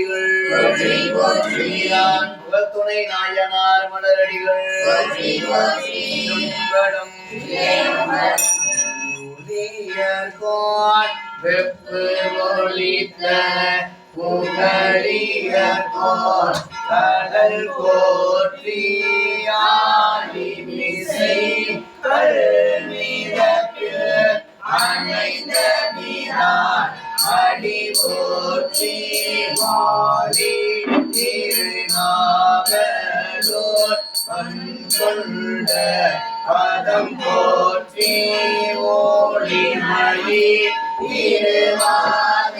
மலரடிகள். முகத்துணை நாயனார் மலரடிகள். வெப்பு ஒளித்த புகழிய கோர் கடல் போற்றியாடி மிசை அணைந்த மீனார் அடி போற்றி மாறி திருநாகலோர் வன்கொண்ட பதம் போற்றி ஓடி மழி திருவாக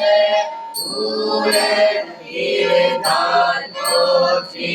ஊழல் இருதான் போற்றி.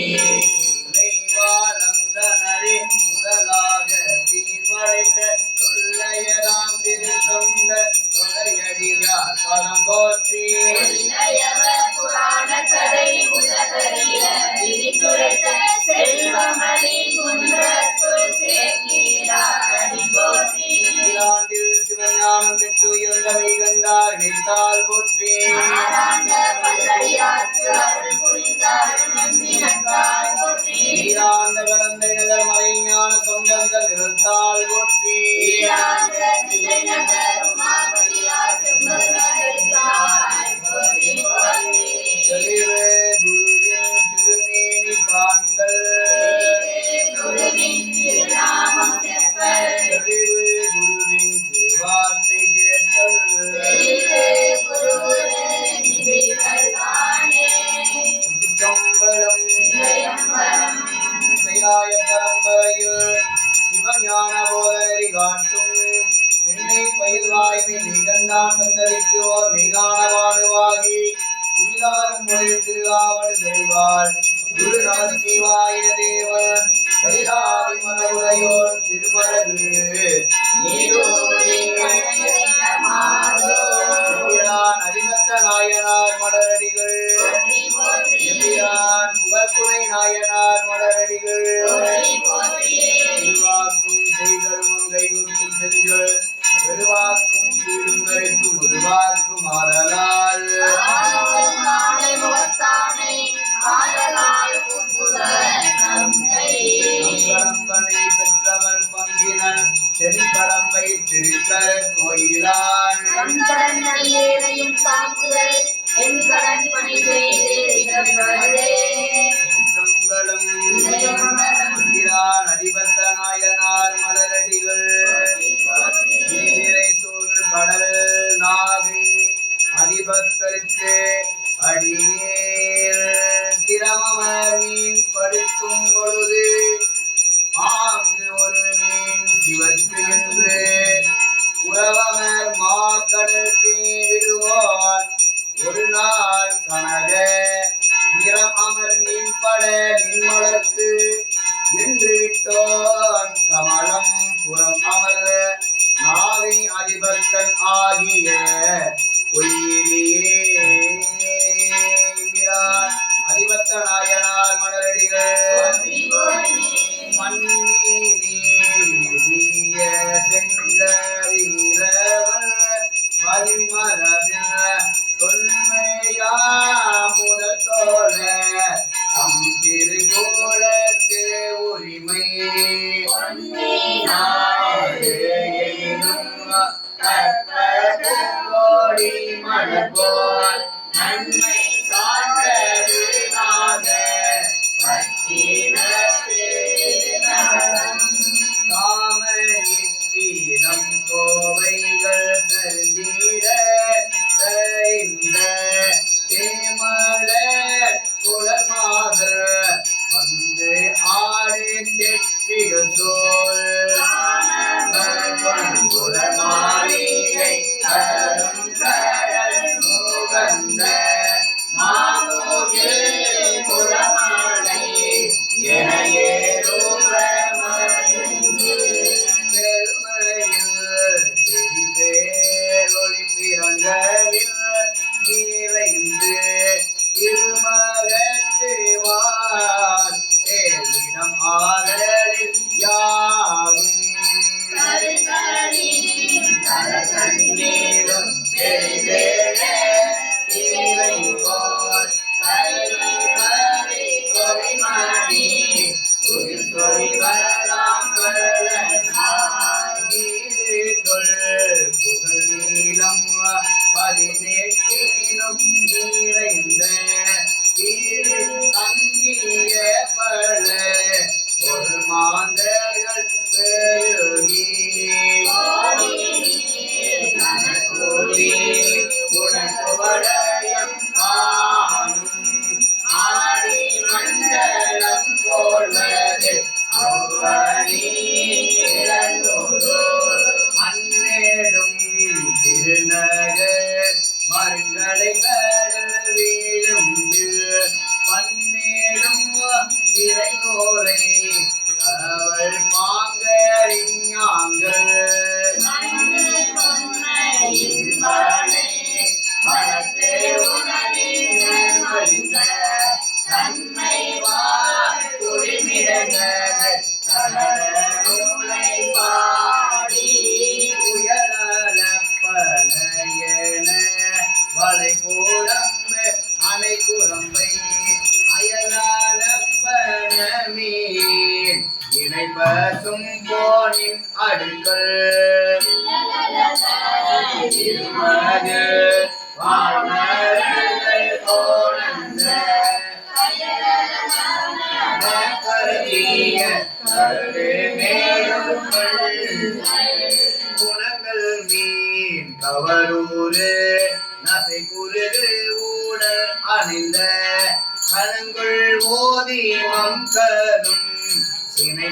சினை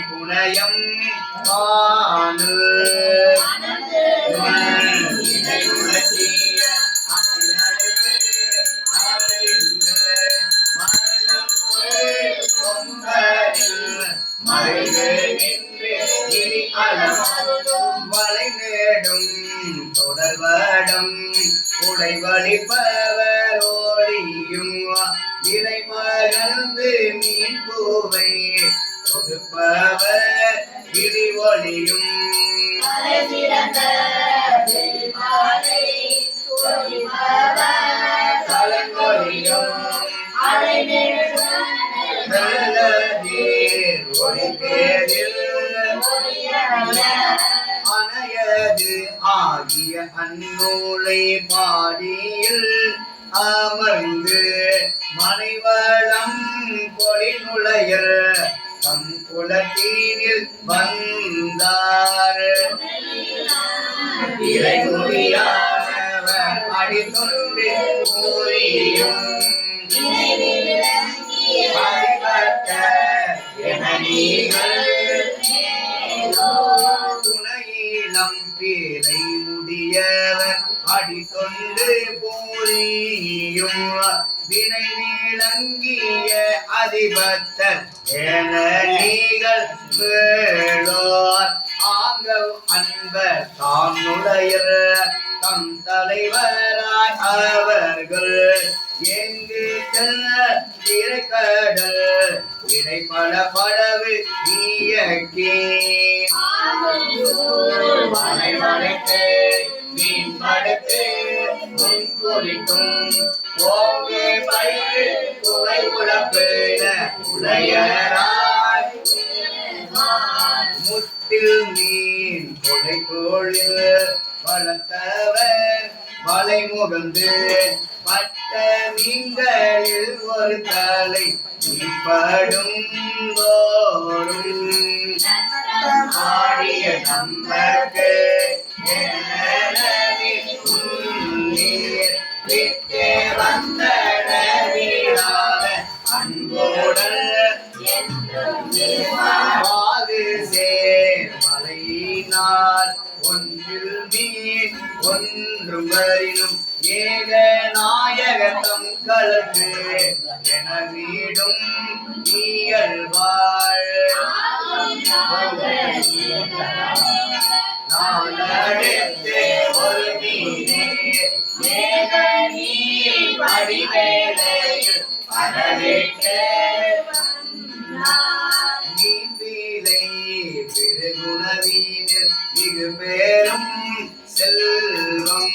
நேடும் தொடர்வடம். உடை வழிபவர் ஓடியும் இதை மறந்து மீன் பூவை கொடுப்பவர் இடி ஒளியும் நல்ல நீர் ஒளி பேரில் அணையது. ஆகிய அந்நூலை பாடியில் அமர்ந்து மனைவளம் கொடி நுழையர் தம் குலத்தீனில் வந்தார். இறைமுறியானவர் அடித்தொண்டு கூறியும் அடிபட்ட பேரை நீங்கள் அடி தொண்டு பூரியும் வினை நீளங்கிய அதிபத்தர் என நீங்கள் வேளோர் ஆங்கவ் அன்பர் தாமுடைய தம் தலைவராய் அவர்கள் எங்கு செல்ல திரைக்கடல் இறை பல படவு இயக்கே. மலை மலைத்து மீன் படுத்து முன் குறிக்கும் ஓங்கே பயிர் குறை உழப்பு உடையராய் முத்தில் மீன் கொடை தோழில் வளர்த்தவர் வலை முகந்து பட்ட மீன்களில் ஒரு தலை படும் ஆடிய நம்பர்க்கு அன்போடல் சேர் மலையினால் ஒன்றில் மீன் ஒன்றும் வரினும் ஏக நாயகத்தம் கலந்து என வீடும் இயல்பாள் நான் அடுத்து ஒரு மீனே நீர் பரவிட்டு பெருகுணவீனில் மிகு பேரும் செல்வம்.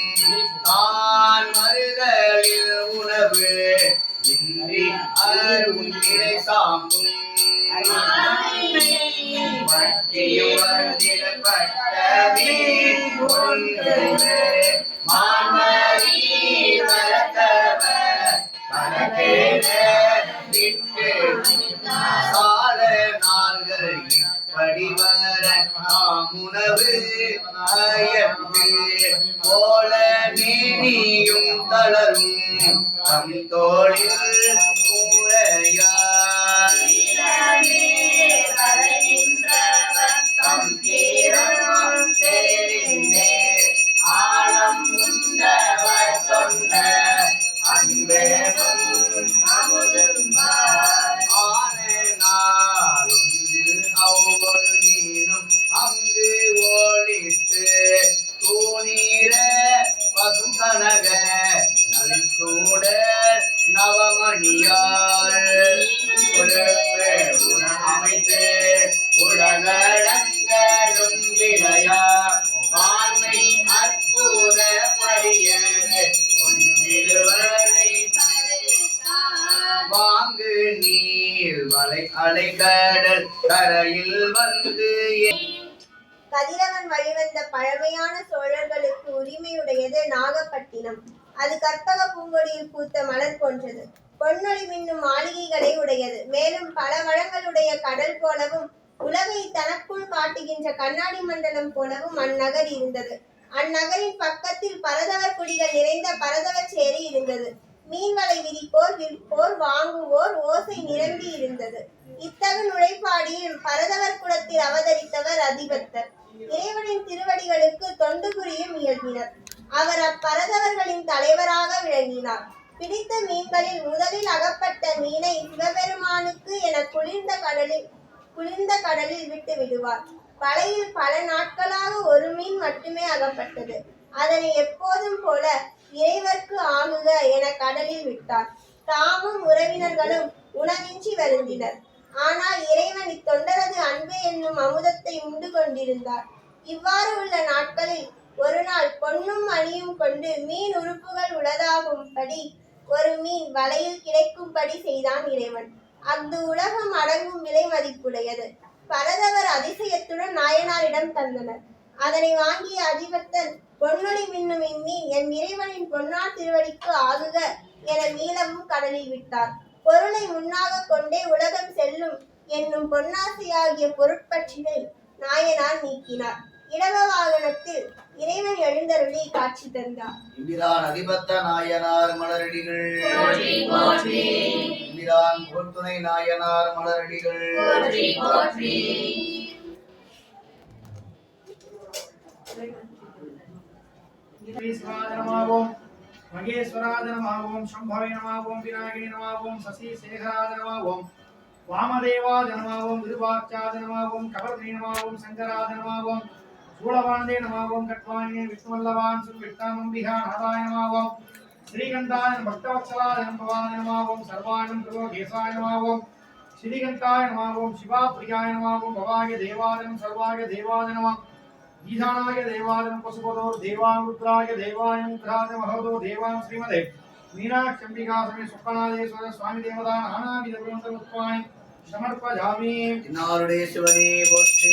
தான் மருதலில் உணவு இன்றி அருந்திரை சாம்பும் வட்டியும் ஒன்று மாமரி வரத்தவர் உணவு அயர்ந்து போல மேனியும் தளரும் தம் தோளில் வழிவந்த பழமையான சோழர்களுக்கு உரிமையுடையது நாகப்பட்டினம். அது கற்பக பூங்கொடியில் பூத்த மலர் போன்றது. பொன்னொழி மின்னும் மாளிகைகளை உடையது. மேலும் பல வளங்களுடைய கடல் போலவும் உலகை தனக்குள் காட்டுகின்ற கண்ணாடி மண்டலம் போலவும் அந்நகர் இருந்தது. அந்நகரின் பக்கத்தில் பரதவர் குடிகள் நிறைந்த பரதவர் சேரி இருந்தது. மீன்வலை விதிப்போர் விற்போர் வாங்குவோர் ஓசை நிரம்பி இருந்தது. இத்தகு நுழைப்பாடியில் பரதவர் குலத்தில் அவதரித்தவர் அதிபத்தர். இறைவனின் திருவடிகளுக்கு தொண்டு புரியும் இயல்பினர். அவர் அப்பரதவர்களின் தலைவராக விளங்கினார். பிடித்த மீன்களில் முதலில் அகப்பட்ட மீனை சிவபெருமானுக்கு என குளிர்ந்த கடலில் குளிர்ந்த கடலில் விட்டு விடுவார். வலையில் பல நாட்களாக ஒரு மீன் மட்டுமே அகப்பட்டது. அதனை எப்போதும் போல இறைவர்க்கு ஆகுக என கடலில் விட்டார். தாமும் உறவினர்களும் உணவின்றி வருந்தினர். ஆனால் இறைவன் இத்தொண்டரது அன்பு என்னும் அமுதத்தை உண்டு கொண்டிருந்தார். இவ்வாறு உள்ள நாட்களில் ஒரு நாள் பொன்னும் அணியும் கொண்டு மீன் உறுப்புகள் உளதாகும்படி ஒரு மீன் வலையில் கிடைக்கும்படி செய்தான் இறைவன். அஃது உலகம் அடங்கும் விலை மதிப்புடையது. பரதவர் அதிசயத்துடன் நாயனாரிடம் தந்தனர். அதனை வாங்கிய அதிபத்தன் பொன்னொழி மின்னும் இம்மீன் என் இறைவனின் பொன்னார் திருவடிக்கு ஆகுக என மீளமும் கடலில் விட்டார். பொருளை முன்னாக கொண்டே உலக செல்லும் என்னும் பொன்னாசையாகிய பொருட்பற்றினை நாயனார் நீக்கினார். இடவ வாகனத்தில் இறைவன் எழுந்தருளி காட்சி தந்தார். இம்பிரான் அதிபத்த நாயனார் மலரடிகள். போற்றி போற்றி. இம்பிரான் நாயனார் மலரடிகள். போற்றி போற்றி. ஈஸ்வராதனமாவோம் மகேஸ்வராதனமாவோம் சம்பவே நமாவோம் விநாயகே நமாவோம் சசி சேகராதனமாவோம் வாமதேவாதனமாவோம் விருபாச்சாதனமாவோம் கபர்ணி நமாவோம் சங்கராதனமாவோம் சூளவானதே நமாவோம் கட்வாணியே விஷ்ணுவல்லவான் சுவிட்டாமம்பிகா நாதாய நமாவோம் ஸ்ரீகண்டாய பக்தவத்சலாய பவாய நமாவோம் சர்வாயம் பிரபோகேசாய நமாவோம் ஸ்ரீகண்டாய நமாவோம் சிவாபிரியாய நமாவோம் பவாய தேவாதனம் சர்வாய தேவாதனமாம் ஈசானாய தேவாதனம் பசுபதோர் தேவாமுத்ராய தேவாயம் கிராத மகதோ தேவாம் ஸ்ரீமதே மீனாட்சம்பிகா சமே சுப்பநாதேஸ்வர சுவாமி தேவதா நானாவித குணந்தமுத்வாய் சமர்ப்பஜாமி இன்னாருடைய சிவனே போற்றி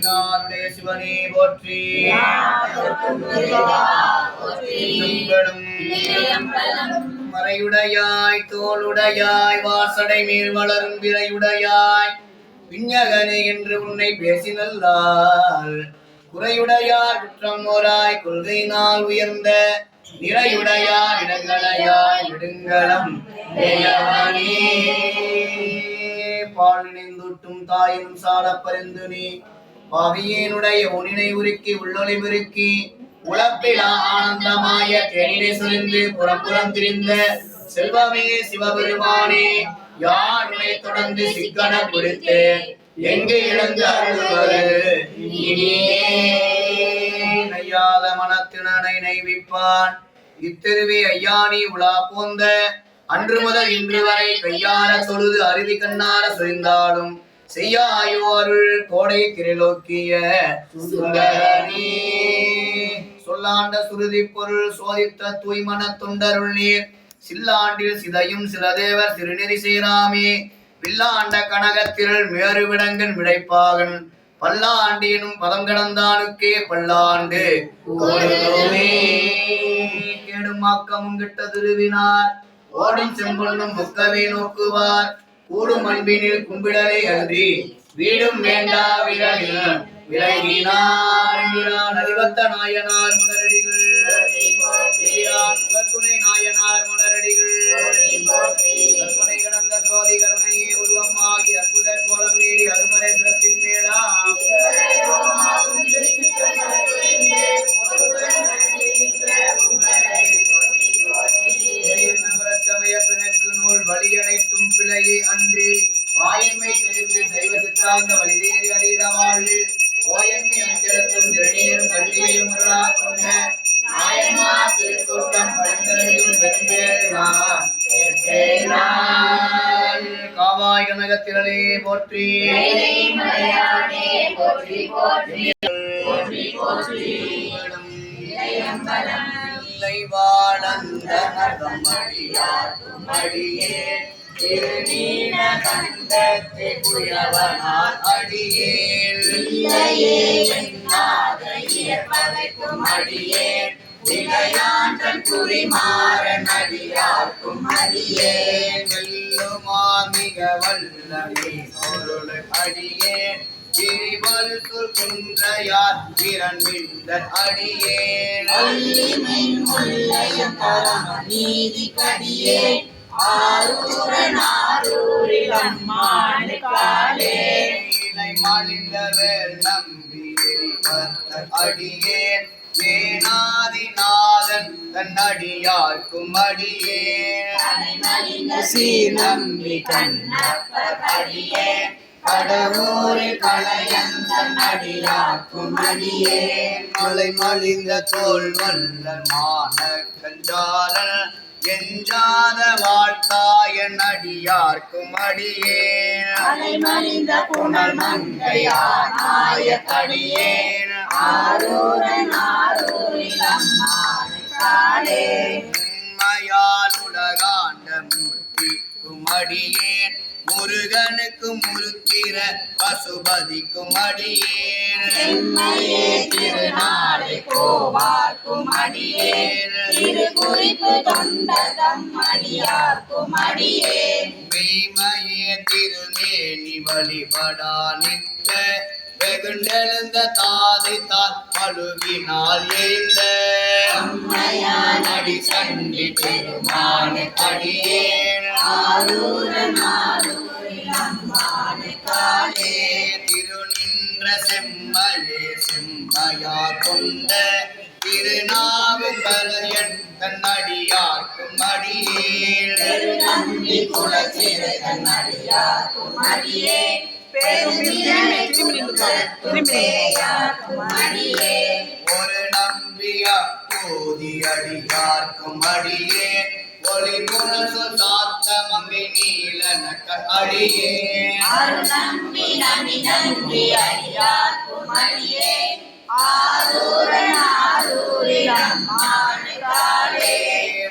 பின்னாருடைய சிவனே போற்றி. மறையுடையாய் தோளுடையாய் வாசடை மேல் வளரும் விரையுடையாய். விஞ்ஞகனே என்று உன்னை பேசினல்லால் குறையுடையார் குற்றம் ஓராய் கொள்கையினால் உயர்ந்த நிறையுடையார் இடங்களையாய் விடுங்களம். பால் நினைந்தூட்டும் தாயும் சாலப் பரிந்து நீ பவியினுடைய உனினை உருக்கி உள்ளொளி உருக்கி உழப்பிலா ஆனந்தமாய தேனினை சுரிந்து புறம் புறம் திரிந்த செல்வமே சிவபெருமானே யார் உன்னை தொடர்ந்து சிக்கன பிடித்து எங்கு இழந்து அருள்வது? நையாத மனத்தினனை நைவிப்பான் இத்திருவே ஐயானி உலா போந்த அன்று முதல் இன்று வரை கையார தொழுது அருவி கண்ணார சுரிந்தாலும் செய்யாயோ அருள் கோடை திரிலோக்கிய சுந்தரி சொல்லாண்ட சுருதி பொருள் சோதித்த தூய்மன தொண்டருள் நீர். சில்லாண்டில் சிதையும் சிலதேவர் திருநெறி சேராமே பில்லாண்ட கனகத்திரள் மேறுவிடங்கன் விடைப்பாகன். பல்லாண்டினும் பதம் கடந்தானுக்கே பல்லாண்டு கோடுமே கேடும் ஆக்கமும் கிட்ட திருவினார். ஓடும் செம்பொன்னும் புக்கவே நோக்குவார். கூடும் அன்பினில் கும்பிடலே அன்றி வீடும் வேண்டா விலகினார் என்கிறான் அறிவத்த நாயனார் மலரடிகள். முகத்துணை நாயனார் மலரடிகள். இயற்பகைக்கும் அடியே இளையான்றன் குறிமாறன் அடியார்க்கும் அடியே. வெல்லுமா மிக வல்லமே பொருள் அடியே. திரிவல் சொல் குன்றையார் பிறன்மிந்த அடியே. வள்ளிமின் முல்லையும் பரம நீதி கடியே. ஆரூரன் ஆரூரில் அம்மானு காலே. இலை மாளிந்தவர் நம்பி எரிபத்த மேனாதிநாதன் வேணாதிநாதன் தன் அடியார்க்கும் அடியே நம்பி சீநம்பி கண்ணப்பர் அடியே கடவுரில் அடியே மலை மலிந்த தோல் வல்ல மான கஞ்சாரன் எஞ்சாத வாழ்த்தாயன் அடியார்க்கும் அடியே மலிந்த புனல் மங்கையானாய கடியே ஆரூரன் ஆரூரில் அம்மானு காலே உண்மையால் உலகாண்ட மூர்த்திக்கும் அடியேன். முருகனுக்கு முருத்திர பசுபதிக்கும் அடியேன். திருநாளை கோவார்க்கும் அடியே திருக்குறிப்பு தொண்டதம் அடியார்க்கும் அடியே மெய்மையே திருமேனி வழிபடா நிற்க. வெகுண்டெழுந்த தாதை தாத் பழுவினால் எழுந்த. அடி சண்டி பெருமானு அடியேன் திருநின்ற செம்மையே செம்மையா கொண்ட தன்னடியார்க்கும் அடியார்க்கும் அடியே பெருமியார்க்கும் அடியே ஒரு நம்பியா போதி அடியார்க்கும் அடியே ஒளி குணசு சாத்த மங்கை நீலனக்க அடியே அருநம்பி நம்பி நம்பி அடியார்க்கும் அடியே ஆரூரன் ஆரூரில் அம்மானு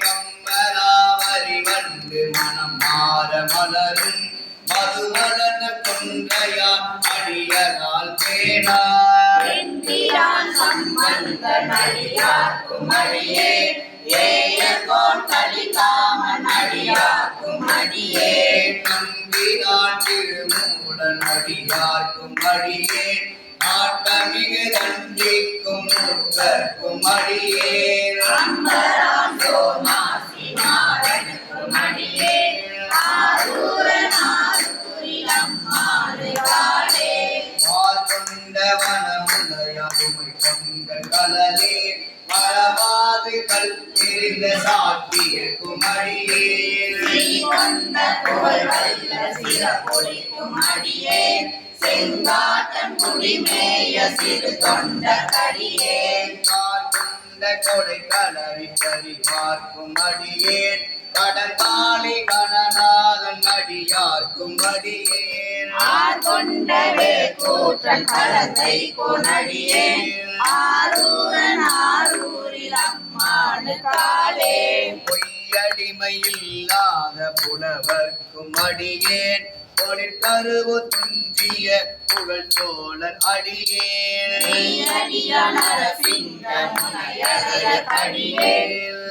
வம்பராவரி வந்து மனம் மாற மலரும் மதுமலன கொன்றையான் அடியரால் பேணார். வெண்பிரான் சம்பந்தன் அடியார்க்கும் அடியே ஏயர்கோன் கலிகாமன் அடியார்க்கும் அடியே நம்பினான் திருமூலன் அடியார்க்கும் அடியே நாட்டமிகு தண்டிக்கும் மூர்க்கர்க்கும் அடியே சோமாசி ஆரூரன் அம்மாறு காடே பால் கொண்ட புகழ் வல்ல சிறப்பொழிக்கும் அடியே. செங்காட்டன் குடிமேய சிறு தொண்ட கடியே. கொடை கலவி பறிவார்க்கும் அடியேன் கடற்காலி கணநாதன் அடியார்க்கும் அடியேன். ஆர் கொண்டவே கூற்றன் களத்தை கொனடியே ஆரூரன் ஆரூரில் அம்மானு காலே. பொய்யடிமை இல்லாத புலவர்க்கும் அடியேன். பொழிற்கருவு துஞ்சிய புகழ் சோழன் அடியேன் நீயடிய நரசிங்க முனையறைய கடியே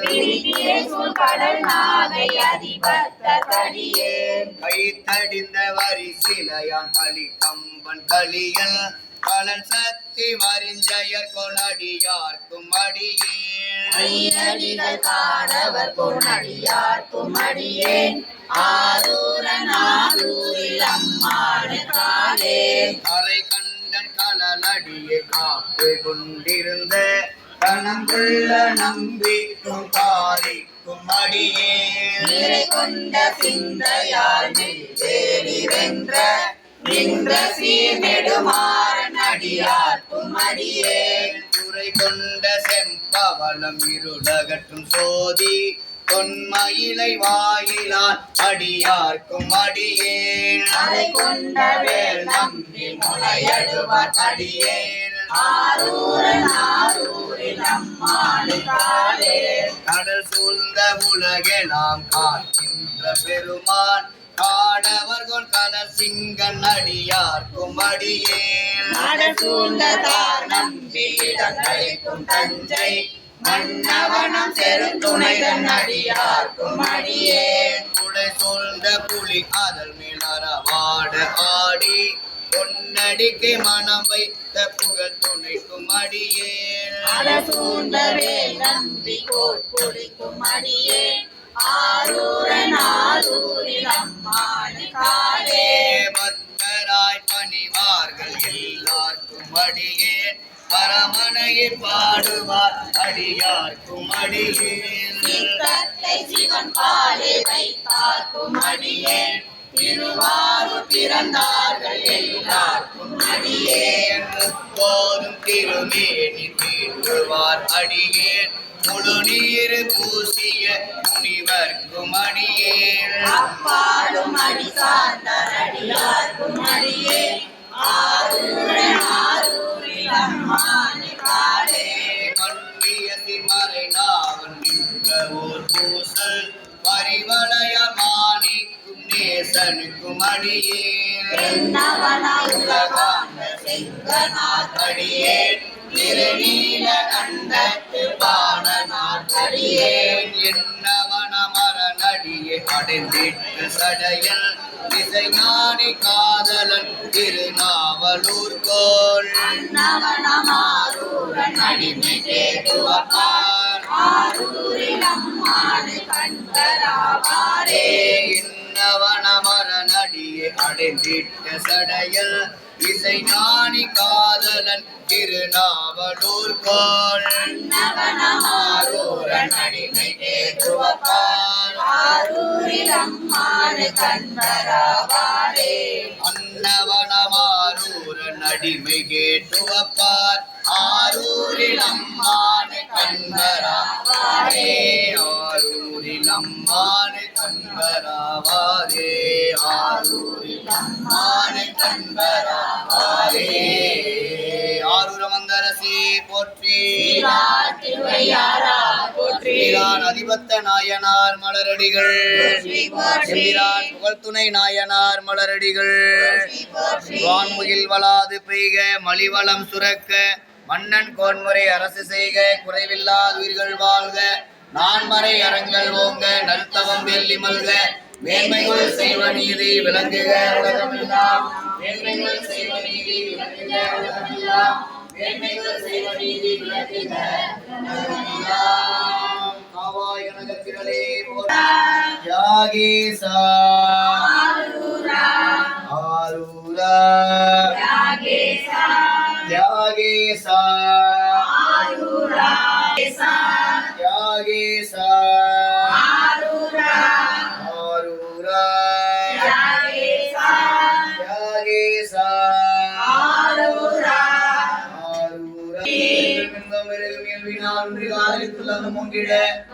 விரிதியே சூழ் கடல் நாகை அதிபத்த கடியே கைத்தடிந்த வரி சிலையான் களி கம்பன் களியல் பலன் சக்தி வரிஞ்சயர் கொலடியார்க்கும் அடியேன் காடவர் கொனடியார்க்கும் அடியேன் ஆரூரன் ஆரூரில் அம்மாடு காலே அரை கண்டன் கலலடியை காப்பு கொண்டிருந்த கணங்குள்ள நம்பிக்கும் காரிக்கும் அடியேன் நீரை கொண்ட சிந்தையால் வென்ற நின்ற சீர்நெடுமாறன் அடியார்க்கும் அடியேன் துறை கொண்ட செம்பவளம் இருளகற்றும் சோதி பொன்மயிலை வாயிலான் அடியார்க்கும் அடியேன் அதை கொண்ட வேல் நம்பி முளையடுவார் அடியேன் ஆரூரன் ஆரூரில் அம்மாடு காலே. கடல் சூழ்ந்த உலகெல்லாம் காக்கின்ற பெருமான் காடவர்கள் கலர் சிங்கன் அடியார்க்கும் அடியேன் மட சூழ்ந்த தார் நம்பி இடங்களிக்கும் தஞ்சை. மன்னவனம் செருந்துணைதன் அடியார்க்கும் அடியேன் குடை சூழ்ந்த புலி அதல் மேல் அறவாட ஆடி. பொன்னடிக்கு மனம் வைத்த புகழ் துணைக்கும் அடியேன் மட சூழ்ந்த வேல் நம்பி ஆரூரில் அம்மாடு காலே பக்தராய் பணிவார்கள் எல்லாருக்கும் அடியேன் பரமனையை பாடுவார் அடியார்க்கும் சித்தத்தை சிவன் பாலே வைத்தார்க்கும் அடியேன் திருவாரூர் பிறந்தார்கள் எல்லாருக்கும் அடியேன் முப்போதும் திருமேனி தீர்த்துவார் அடியேன் முழு நீர் பூசிய முனிவர்க்கும் அடியேன். அப்பாடும் அடி சார்ந்தார் அடியார்க்கும் நேசனுக்கும் என்னவன உலகாண்ட செங்கனார் அடியேன். திருநீல கண்டத்து பாடனார் அடியேன் என்னவன மரணடியே அடைந்திட்டு சடையல் திசைஞானி காதலன் திருநாவலூர் கோள் அன்னவனமாரூரன் அடிமை தேடுவப்பார் ஆரூரில் அம்மானு கண்கராவாரே இன்னவன மரணடியே அடைந்திட்ட சடையல் இசை ஞானி காதலன் திருநாவலூர் கோள் அடிமை ஆரூரில் அம்மானு அன்னவனமாரூரன் அடிமை கேட்டுவப்பார் ஆரூரில் அம்மானு கண்பராவாரே ஆரூரில் அம்மானு கண்பராவாரே ஆரூரில் அம்மானு கண்பராவாரே. ஆரூரமந்தரசி போற்றி. அதிபத்த நாயனார் மலரடிகள். எம்பிரான் புகழ்துணை நாயனார் மலரடிகள். வான்முகில் வளாது பெய்க மலிவளம் சுரக்க மன்னன் கோன்முறை அரசு செய்க குறைவில்லாத உயிர்கள் வாழ்க நான்மறை அரங்கள் ஓங்க நல்தவம் வெள்ளி மல்க மேன்மைகள் செய்வ நீதி விளங்குக உலகமெல்லாம். மேன்மைகள் செய்வ நீதி விளங்குக உலகமெல்லாம். மேன்மைகள் செய்வ நீதி விளங்குக உலகமெல்லாம். காவாய் கனகத்திரளே போற்றி. தியாகேசா ஆரூரா do that.